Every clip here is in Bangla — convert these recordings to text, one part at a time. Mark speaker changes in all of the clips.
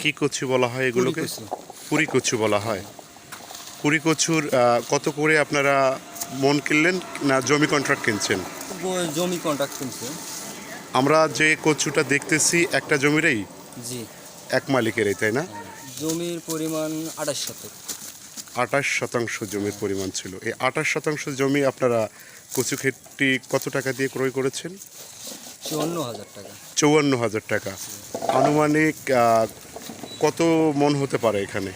Speaker 1: কি কচু বলা হয় এগুলোকে। পুরি কচু বলা হয়। পুরি কচুর কত করে আপনারা মন কিনলেন না জমি কন্ট্রাক্ট কিনছেন?
Speaker 2: জমি কন্ট্রাক্ট কিনছেন
Speaker 1: আমরা যে কচুটা দেখতেছি একটা জমিরই?
Speaker 2: জি।
Speaker 1: এক মালিকেরই তাই না?
Speaker 2: জমির পরিমাণ আঠাশ শতক।
Speaker 1: আঠাশ শতাংশ জমির পরিমাণ ছিল। এই আঠাশ শতাংশ জমি আপনারা কচু ক্ষেতটি কত টাকা দিয়ে ক্রয় করেছেন?
Speaker 2: চুয়ান্ন হাজার টাকা।
Speaker 1: চৌয়ান্ন হাজার টাকা। আনুমানিক কত মন হতে পারে এখানে?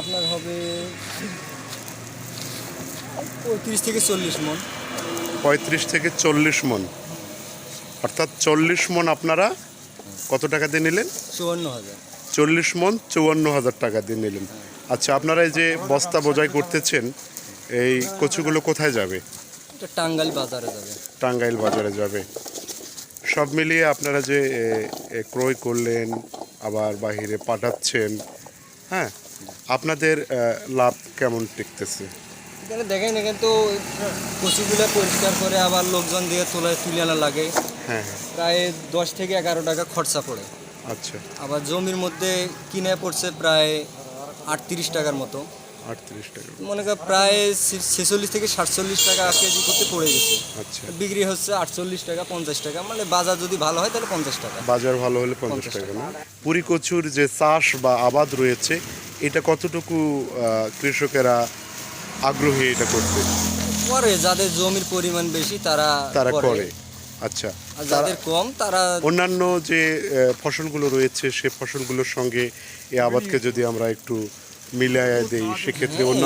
Speaker 2: আপনার হবে পঁয়ত্রিশ থেকে চল্লিশ মন।
Speaker 1: পঁয়ত্রিশ থেকে চল্লিশ মন। অর্থাৎ চল্লিশ মন আপনারা কত টাকা দিয়ে নিলেন?
Speaker 2: চুয়ান্ন হাজার।
Speaker 1: চল্লিশ মন চৌয়ান্ন হাজার টাকা দিয়ে নিলেন। আচ্ছা আপনারা এই যে বস্তা বোঝাই করতেছেন এই কচুগুলো কোথায় যাবে?
Speaker 2: টাঙ্গাইল বাজারে যাবে।
Speaker 1: টাঙ্গাইল বাজারে যাবে। সব মিলিয়ে আপনারা যে ক্রয় করলেন আবার বাহিরে পাঠাচ্ছেন। হ্যাঁ আপনাদের লাভ কেমন টিকতেছে?
Speaker 2: এখানে দেখেন এখানে তো পশুগুলো পরিষ্কার করে আবার লোকজন দিয়ে তোলা তুলে আনা লাগে।
Speaker 1: হ্যাঁ হ্যাঁ।
Speaker 2: প্রায় দশ থেকে এগারো টাকা খরচা পড়ে।
Speaker 1: আচ্ছা।
Speaker 2: আবার জমির মধ্যে কিনে পড়ছে প্রায় আটত্রিশ টাকার মতো।
Speaker 1: আটত্রিশ টাকা
Speaker 2: মনে কর প্রায় ছেচল্লিশ থেকে সাতচল্লিশ টাকা কেজি করতে পড়ে গেছে।
Speaker 1: আচ্ছা।
Speaker 2: বিক্রি হচ্ছে আটচল্লিশ টাকা পঞ্চাশ টাকা। মানে বাজার যদি ভালো হয় তাহলে পঞ্চাশ টাকা।
Speaker 1: বাজার ভালো হলে পঞ্চাশ টাকা না? পুরি কচুর যে চাষ বা আবাদ রয়েছে এটা কতটুকু কৃষকেরা আগ্রহী এটা করতে?
Speaker 2: করে যাদের জমির পরিমাণ বেশি তারা
Speaker 1: তারা করে। আচ্ছা
Speaker 2: আর যাদের কম তারা
Speaker 1: অন্যান্য যে ফসলগুলো রয়েছে সে ফসলগুলোর সঙ্গে এই আবাদকে যদি আমরা একটু মিলাইয়া দেই সেক্ষেত্রে অন্য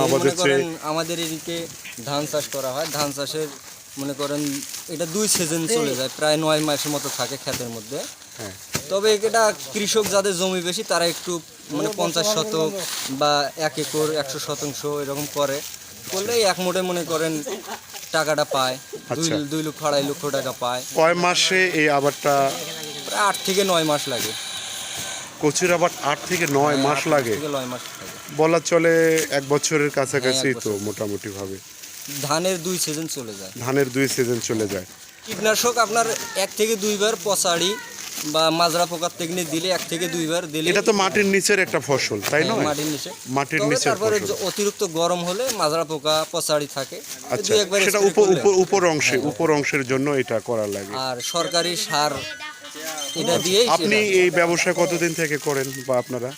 Speaker 2: আমাদের এদিকে ধান চাষ করা হয়। ধান চাষের মনে করেন এটা দুই সিজন চলে যায় প্রায় নয় মাসের মতো থাকে ক্ষেতের মধ্যে।
Speaker 1: হ্যাঁ।
Speaker 2: তবে এটা কৃষক যাদের জমি বেশি তারা একটু মানে পঞ্চাশ শতক বা এক একর একশো শতাংশ এরকম করে। করলে এক মোটে মনে করেন টাকাটা পায় দুই
Speaker 1: আচ্ছা।
Speaker 2: দুই লক্ষ আড়াই লক্ষ টাকা পায়।
Speaker 1: কয় মাসে এই আবাদটা
Speaker 2: প্রায় আট থেকে নয় মাস লাগে।
Speaker 1: কচুর আবার আট থেকে নয় মাস লাগে।
Speaker 2: আট নয় মাস লাগে।
Speaker 1: বলা চলে এক বছরের কাছাকাছি
Speaker 2: হ্যাঁ,
Speaker 1: তো মোটামুটি ভাবে
Speaker 2: ধানের দুই সিজন চলে যায়।
Speaker 1: ধানের দুই সিজন চলে যায়।
Speaker 2: কীটনাশক আপনার এক থেকে দুইবার পচাড়ি বা মাজরা পোকার থেকে দিলে এক থেকে দুইবার দিলে
Speaker 1: এটা তো মাটির নিচের একটা ফসল তাই না
Speaker 2: মাটির নিচে।
Speaker 1: মাটির নিচে
Speaker 2: তারপরে অতিরিক্ত গরম হলে মাজরা পোকা পচাড়ি থাকে।
Speaker 1: আচ্ছা সেটা উপর উপর অংশে উপর অংশের জন্য এটা করা লাগে।
Speaker 2: আর সরকারি সার এটা দিয়েই
Speaker 1: আপনি এই ব্যবসা কতদিন থেকে করেন বা আপনারা?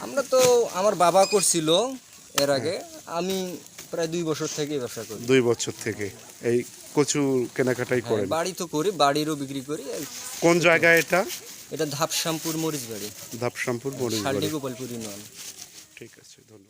Speaker 2: আমরা তো আমার বাবা করছিল এর আগে। আমি প্রায় দুই বছর থেকে ব্যবসা করি।
Speaker 1: দুই বছর থেকে। এই কচু কেনাকাটাই
Speaker 2: হ্যাঁ,
Speaker 1: করেন?
Speaker 2: বাড়ি তো করি বাড়িরও বিক্রি করি।
Speaker 1: কোন জায়গায় এটা?
Speaker 2: এটা ধাপশ্যামপুর মরিচ বাড়ি
Speaker 1: ধাপশামপুর মরিচবাড়ি।
Speaker 2: গোপালপুরি নয়
Speaker 1: ঠিক আছে ধন্যবাদ।